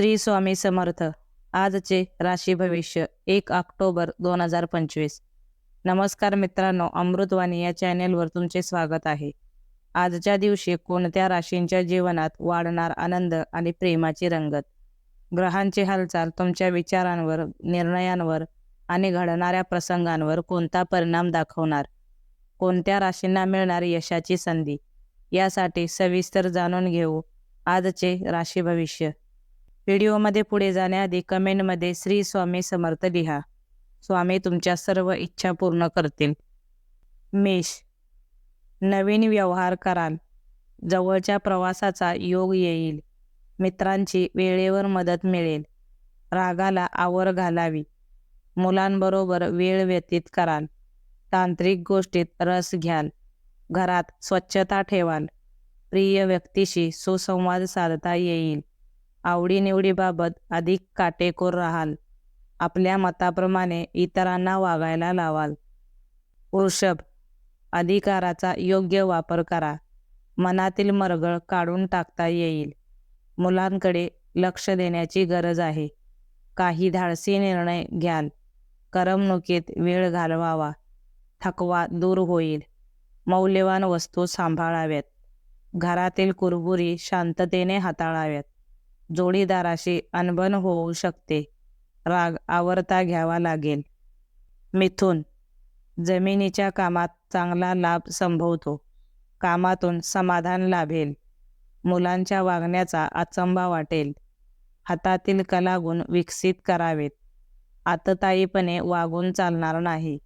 श्री स्वामी समर्थ. आजचे राशी भविष्य एक ऑक्टोबर दोन हजार पंचवीस. नमस्कार मित्रांनो अमृतवाणी या चॅनेलवर तुमचे स्वागत आहे. आजच्या दिवशी कोणत्या राशींच्या जीवनात वाढणार आनंद आणि प्रेमाची रंगत? ग्रहांची हालचाल तुमच्या विचारांवर निर्णयांवर आणि घडणाऱ्या प्रसंगांवर कोणता परिणाम दाखवणार? कोणत्या राशींना मिळणार यशाची संधी? यासाठी सविस्तर जाणून घेऊ आजचे राशी भविष्य. व्हिडिओमध्ये पुढे जाण्याआधी कमेंटमध्ये श्री स्वामी समर्थ लिहा. स्वामी तुमच्या सर्व इच्छा पूर्ण करतील. मेष. नवीन व्यवहार कराल. जवळच्या प्रवासाचा योग येईल. मित्रांची वेळेवर मदत मिळेल. रागाला आवर घालावी. मुलांबरोबर वेळ व्यतीत कराल. तांत्रिक गोष्टीत रस घ्याल. घरात स्वच्छता ठेवाल. प्रिय व्यक्तीशी सुसंवाद साधता येईल. आवडीनिवडीबाबत अधिक काटेकोर राहाल. आपल्या मताप्रमाणे इतरांना वागायला लावाल. वृषभ अधिकाराचा योग्य वापर करा. मनातील मरगळ काढून टाकता येईल. मुलांकडे लक्ष देण्याची गरज आहे. काही धाडसी निर्णय घ्याल. करमणुकीत वेळ घालवावा. थकवा दूर होईल. मौल्यवान वस्तू सांभाळाव्यात. घरातील कुरबुरी शांततेने हाताळाव्यात. जोडीदाराशी अनबन होऊ शकते. राग आवरता घ्यावा लागेल. मिथून जमिनीच्या कामात चांगला लाभ संभवतो. कामातून समाधान लाभेल. मुलांच्या वागण्याचा अचंबा वाटेल. हातातील कलागुण विकसित करावेत. आतताईपणे वागून चालणार नाही.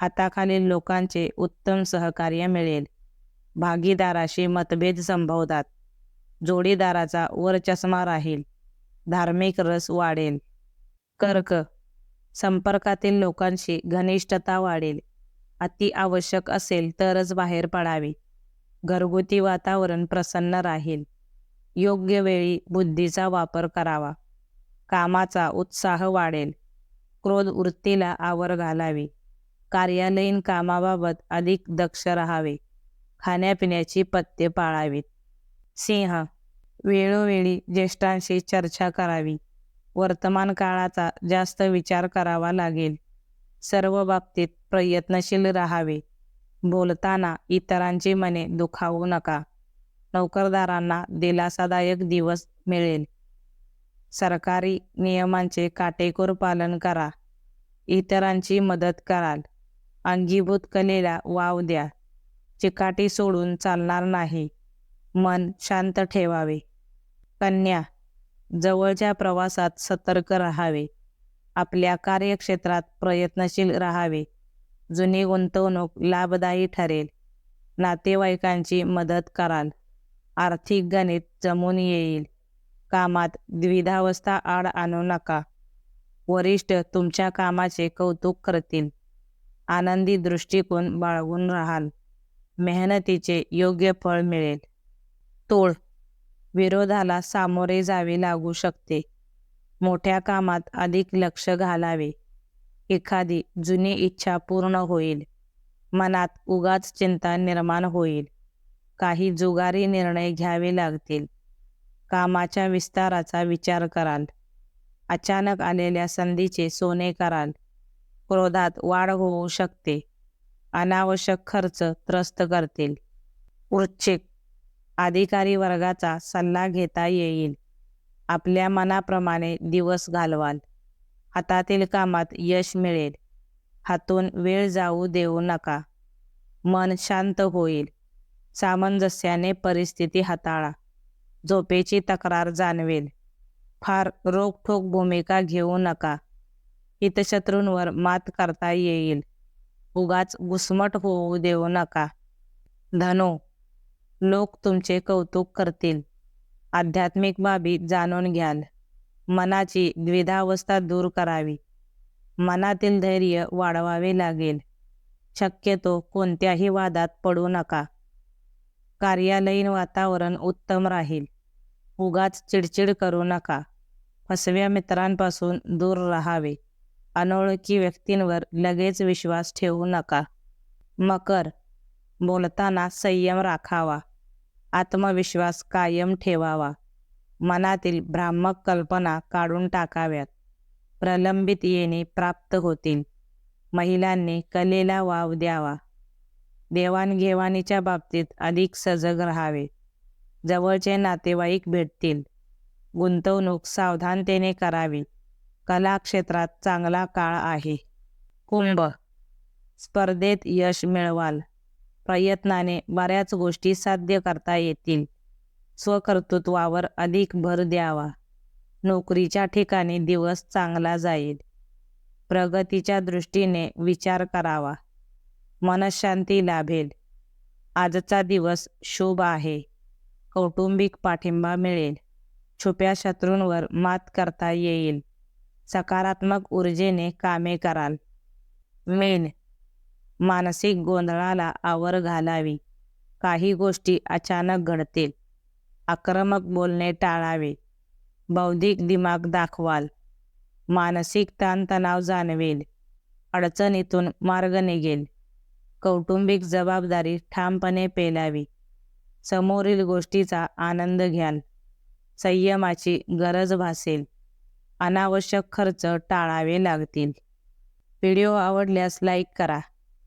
हाताखालील लोकांचे उत्तम सहकार्य मिळेल. भागीदाराशी मतभेद संभवतात. जोडीदाराचा वरचष्मा राहील. धार्मिक रस वाढेल. कर्क. संपर्कातील लोकांशी घनिष्ठता वाढेल. अति आवश्यक असेल तरच बाहेर पडावे. घरगुती वातावरण प्रसन्न राहील. योग्य वेळी बुद्धीचा वापर करावा. कामाचा उत्साह वाढेल. क्रोध वृत्तीला आवर घालावी. कार्यालयीन कामाबाबत अधिक दक्ष राहावे. खाण्यापिण्याची पथ्ये पाळावीत. सिंह वेळोवेळी ज्येष्ठांशी चर्चा करावी. वर्तमान काळाचा जास्त विचार करावा लागेल. सर्व बाबतीत प्रयत्नशील राहावे. बोलताना इतरांची मने दुखावू नका. नोकरदारांना दिलासादायक दिवस मिळेल. सरकारी नियमांचे काटेकोर पालन करा. इतरांची मदत कराल. अंगीभूत कलेला वाव द्या. चिकाटी सोडून चालणार नाही. मन शांत ठेवावे. कन्या जवळच्या प्रवासात सतर्क राहावे. आपल्या कार्यक्षेत्रात प्रयत्नशील राहावे. जुनी गुंतवणूक लाभदायी ठरेल. नातेवाईकांची मदत कराल. आर्थिक गणित जमून येईल. कामात द्विधावस्था आड आणू नका. वरिष्ठ तुमच्या कामाचे कौतुक करतील. आनंदी दृष्टिकोन बाळगून राहाल. मेहनतीचे योग्य फळ मिळेल. तोळ विरोधाला सामोरे जावे लागू शकते. मोठ्या कामात अधिक लक्ष घालावे. एखादी जुनी इच्छा पूर्ण होईल. मनात उगाच चिंता निर्माण होईल. काही जुगारी निर्णय घ्यावे लागतील. कामाच्या विस्ताराचा विचार कराल. अचानक आलेल्या संधीचे सोने कराल. क्रोधात वाढ होऊ शकते. अनावश्यक खर्च त्रस्त करतील. वृश्चिक अधिकारी वर्गाचा सल्ला घेता येईल. आपल्या मनाप्रमाणे दिवस घालवाल. हातातील कामात यश मिळेल. हातून वेळ जाऊ देऊ नका. मन शांत होईल. सामंजस्याने परिस्थिती हाताळा. झोपेची तक्रार जाणवेल. फार रोखठोक भूमिका घेऊ नका. हितशत्रूंवर मात करता येईल. उगाच घुसमट होऊ देऊ नका. धनो लोक तुमचे कौतुक करतील. आध्यात्मिक बाबी जाणून घ्याल. मनाची द्विधावस्था दूर करावी. मनातील धैर्य वाढवावे लागेल. शक्यतो कोणत्याही वादात पडू नका. कार्यालयीन वातावरण उत्तम राहील. उगाच चिडचिड करू नका. फसव्या मित्रांपासून दूर राहावे. अनोळखी व्यक्तींवर लगेच विश्वास ठेवू नका. मकर बोलताना संयम राखावा. आत्मविश्वास कायम ठेवावा. मनातील भ्रामक कल्पना काढून टाकाव्यात. प्रलंबित येणे प्राप्त होतील. महिलांनी कलेला वाव द्यावा. देवाणघेवाणीच्या बाबतीत अधिक सजग राहावे. जवळचे नातेवाईक भेटतील. गुंतवणूक सावधानतेने करावी. कला क्षेत्रात चांगला काळ आहे. कुंभ. स्पर्धेत यश मिळवाल. प्रयत्नाने बऱ्याच गोष्टी साध्य करता येतील. स्वकर्तृत्वावर अधिक भर द्यावा. नोकरीच्या ठिकाणी दिवस चांगला जाईल. प्रगतीच्या दृष्टीने विचार करावा. मनशांती लाभेल. आजचा दिवस शुभ आहे. कौटुंबिक पाठिंबा मिळेल. छुप्या शत्रूंवर मात करता येईल. सकारात्मक ऊर्जेने कामे कराल. मेन मानसिक गोंधळाला आवर घालावी. काही गोष्टी अचानक घडतील. आक्रमक बोलणे टाळावे. बौद्धिक दिमाग दाखवाल. मानसिक ताणतणाव जाणवेल. अडचणीतून मार्ग निघेल. कौटुंबिक जबाबदारी ठामपणे पेलावी. समोरील गोष्टीचा आनंद घ्याल. संयमाची गरज भासेल. अनावश्यक खर्च टाळावे लागतील. व्हिडिओ आवडल्यास लाईक करा.